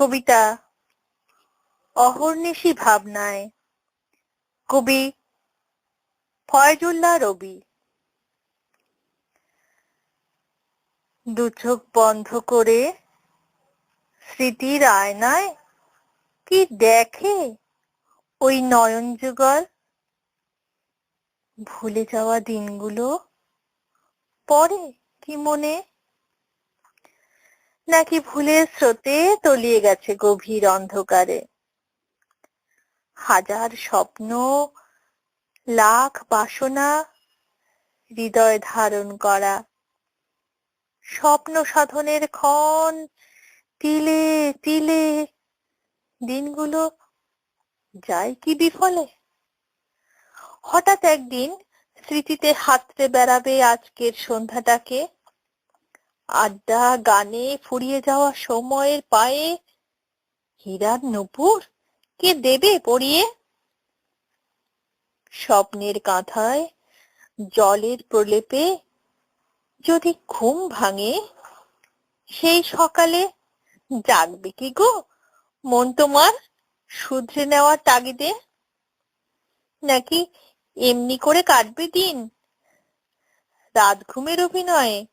কবিতা অহর্নিশি ভাবনায়। কবি ফয়জুল্লাহ রবি। দু চোখ বন্ধ করে স্মৃতির আয়নায় কি দেখে ওই নয়ন যুগল? ভুলে যাওয়া দিনগুলো পরে কি মনে নাকি ভুলের স্রোতে তলিয়ে গেছে গভীর অন্ধকারে। হাজার স্বপ্ন, লাখ বাসনা, হৃদয় ধারণ করা। স্বপ্ন সাধনের ক্ষণ তিলে তিলে। দিনগুলো যায় কি বিফলে? হঠাৎ একদিন স্মৃতিতে হাতড়ে বেড়াবে আজকের সন্ধ্যাটাকে। আড্ডা, গানে ফুরিয়ে যাওয়া সময়ের পায়ে। হীরার নূপুর, কে দেবে পড়িয়ে? স্বপ্নের কাঁথায়, জলের প্রলেপে যদি ঘুম ভাঙে, সেই সকালে জাগবে কি গো? মন তোমার শুধরে নেওয়ার তাগিদে? নাকি এমনি করে কাটবে দিন? রাত ঘুমের অভিনয়ে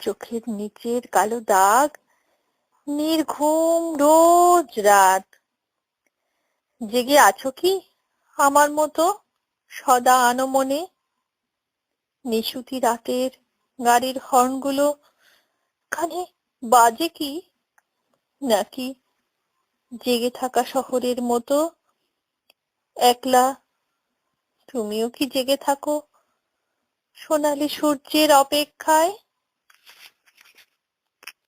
চোখের নিচের কালো দাগ, নির্ঘুম রোজ রাত। জেগে আছো কি আমার মতো সদা আনমনে? নিশুতি রাতের গাড়ির হর্নগুলো কানে বাজে কি? নাকি জেগে থাকা শহরের মতো একলা? তুমিও কি জেগে থাকো সোনালি সূর্যের অপেক্ষায়?